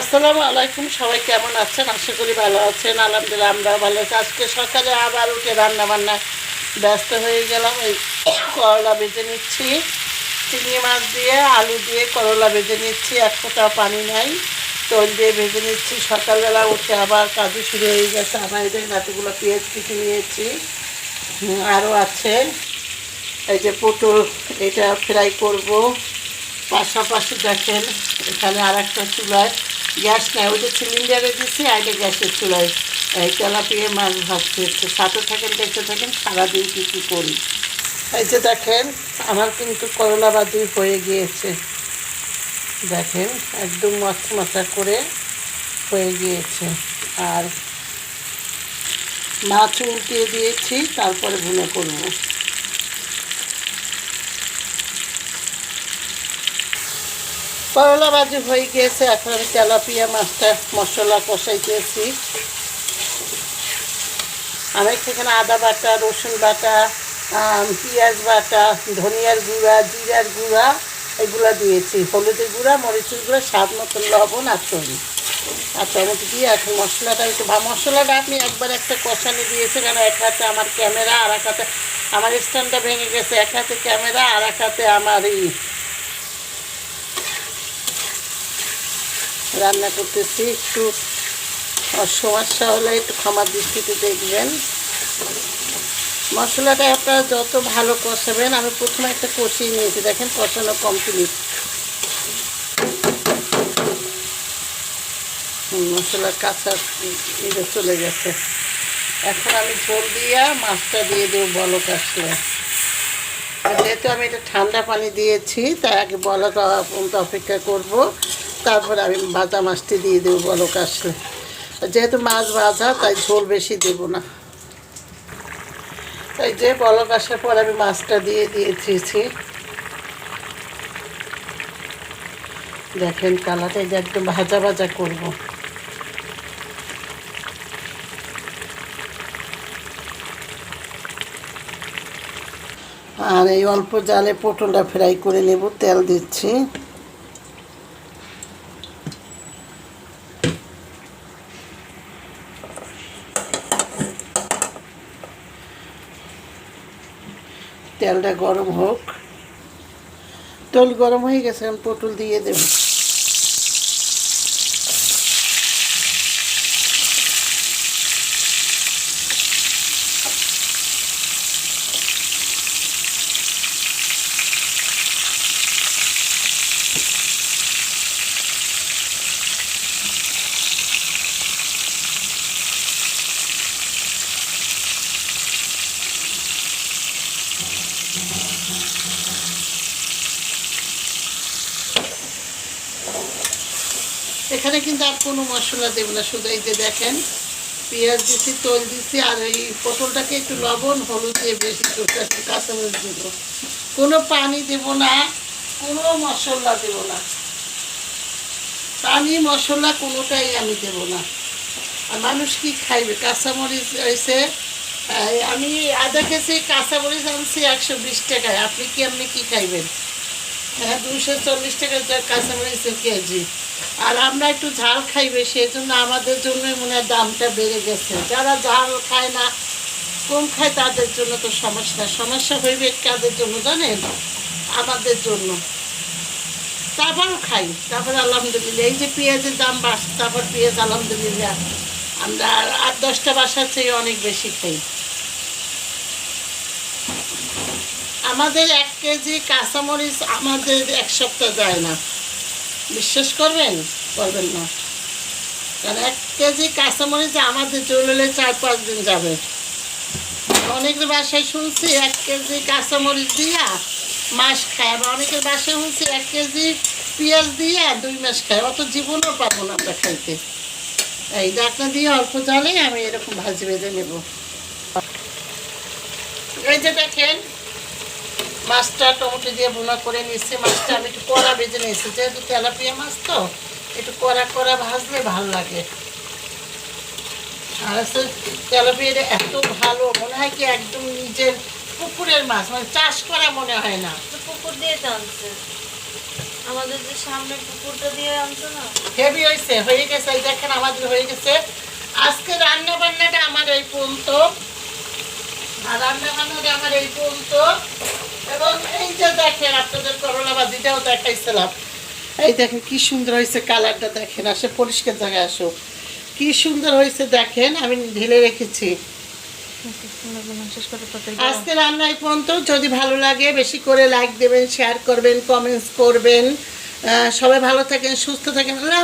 আসসালামু আলাইকুম, সবাই কেমন আছেন? আশা করি ভালো আছেন। আলহামদুলিল্লাহ, আমরাও ভালো আছি। আজকে সকালে আবার উঠে রান্না বান্না ব্যস্ত হয়ে গেলাম। এই করলা ভেজে নিচ্ছি। চিংড়ি মাছ দিয়ে, আলু দিয়ে করলা ভেজে নিচ্ছি। এক ফোঁটা পানি নাই। তৈল দিয়ে ভেজে নিচ্ছি। সকালবেলা উঠে আবার কাজু শুরু হয়ে গেছে। আমার এদের নাতিগুলো পেঁয়াজ কেটে নিয়েছি। আরও আছে। এই যে পটল, এটা ফ্রাই করব। পাশাপাশি দেখেন, এখানে আর একটা চুলায় গ্যাস নেই, ওই যে সিলিন্ডারে দিচ্ছি আগে গ্যাসের চুলায় তেলাপিয়ে মাছ ভাজতে হচ্ছে সাথে থাকেন, দেখতে থাকেন, সারাদিন কী কী করি। এই যে দেখেন, আমার কিন্তু করলা বাদি হয়ে গিয়েছে। দেখেন, একদম মচমচা করে হয়ে গিয়েছে। আর মাছ উল্টিয়ে দিয়েছি, তারপরে ভুনে করব। করলা ভাজি হয়ে গিয়েছে, এখন আমি তেলাপিয়া মাছটা মশলা কষাই কষাইতেছি আমি সেখানে আদা বাটা, রসুন বাটা পেঁয়াজ বাটা, ধনিয়ার গুঁড়া, জিরার গুঁড়া এগুলো দিয়েছি। হলুদের গুঁড়া, মরিচের গুঁড়া, স্বাদ মতন লবণ আর তৈরি আর টমেটো দিয়ে এখন মশলাটা একটু মশলাটা আপনি একবার একটা কষানি দিয়েছে কেন? এক হাতে আমার ক্যামেরা, আর এক হাতে আমার স্ট্যান্ডটা ভেঙে গেছে। এক হাতে ক্যামেরা, আর এক হাতে আমার এই রান্না করতেছি, একটু সমস্যা হলে একটু ক্ষমার দৃষ্টিতে দেখবেন। মশলাটা আপনারা যত ভালো কষাবেন, আমি প্রথমে একটা কষিয়ে নিয়েছি, দেখেন কষানো কমপ্লিট মশলার কাঁচা ইয়ে চলে গেছে। এখন আমি ঝোল দিয়ে মাছটা দিয়ে দেবো বলক আসলে। যেহেতু আমি এটা ঠান্ডা পানি দিয়েছি, তাই আগে বলক অপেক্ষা করব। তারপর আমি ভাজা মাছটি দিয়ে দেবো বলক আসলে যেহেতু মাছ ভাজা, তাই ঝোল বেশি দেব না। এই যে বলক আসার পর আমি মাছটা দিয়ে দিয়েছি। দেখেন কালারটা যে একদম ভাজা ভাজা করব। আর এই অল্প জালে পটলটা ফ্রাই করে নেব, তেল দিচ্ছি। তেলটা গরম হোক। তেল গরম হয়ে গেছে আমি পটল দিয়ে দেব। এখানে কিন্তু আর কোনো মশলা দেব না, শুধু এই যে দেখেন, পেঁয়াজ দিছি, তল দিছি, আর এই পটলটাকে একটু লবণ, হলুদ দিয়ে বেশি কাঁচামরিচ দিব। কোনো পানি দেব না, কোনো মশলা দেব না। পানি, মশলা কোনোটাই আমি দেব না। আর মানুষ কি খাইবে? কাঁচামরিচ হয়েছে আমি আধা কেজি কাঁচামরিচ আনছি একশো বিশ টাকায়। আপনি কি আপনি কি খাইবেন? হ্যাঁ দুশো চল্লিশ টাকা যা- কাঁচামরিচের কেজি। আর আমরা একটু ঝাল খাই বেশি জন্য আমাদের জন্যই মনে হয় দামটা বেড়ে গেছে। যারা ঝাল খায় না, কম খায়, তাদের জন্য তো সমস্যা। সমস্যা হইবে কাদের জন্য জানেন? আমাদের জন্য। তারপরও খাই। তারপর আলহামদুলিল্লাহ, এই যে পেঁয়াজের দাম বাড়ছে, তারপর পেঁয়াজ আলহামদুলিল্লাহ আমরা আট দশটা বাসার চেয়ে অনেক বেশি খাই। আমাদের এক কেজি কাঁচামরিচ আমাদের এক সপ্তাহ যায় না। বিশ্বাস করবেন? করবেন না। কারণ এক কেজি কাঁচামরিচ আমাদের চললে চার পাঁচ দিন যাবে। অনেকের বাসায় শুনছি এক কেজি কাঁচামরিচ দিয়া মাস খায়, আবার অনেকের বাসায় শুনছি এক কেজি পেঁয়াজ দিয়া দুই মাস খায়। অত জীবনও পাবো না আমরা খাইতে। এই ডাকনা দিয়ে অল্প জালে আমি এরকম ভাজি বেঁধে নেব। এই যে দেখেন মাছটা টমেটো দিয়ে ভুনা করে নিচ্ছি মাছটা আমি একটু কড়া ভেজে নিয়েছি। যেহেতু তেলাপিয়া মাছ তো একটু কড়া কড়া ভাজলে ভালো লাগে। আর হচ্ছে তেলাপিয়াটা এত ভালো মনে হয় কি একদম নিজের পুকুরের মাছ মানে চাষ করা মনে হয় না। পুকুর দিয়ে টানছে আমাদের যে সামনে পুকুরটা দিয়ে আনতো না? হেভি হয়েছে হয়ে গেছে। দেখেন আমাদের হয়ে গেছে। আজকে রান্না বান্নাটা আমার এই পর্যন্ত। আর রান্না বান্নাটা আমার এই পর্যন্ত। এবং এই দেখেন, আপনাদের করলা ভাজিটাও দেখাইছিলাম। এই দেখেন, কি সুন্দর হয়েছে কালারটা দেখেন, আসে পরিষ্কার জায়গায় আসো কি সুন্দর হয়েছে দেখেন, আমি ঢেলে রেখেছি। আজকে রান্না এই পর্যন্ত। যদি ভালো লাগে, বেশি করে লাইক দেবেন শেয়ার করবেন কমেন্টস করবেন। সবাই ভালো থাকেন, সুস্থ থাকেন। আল্লাহ।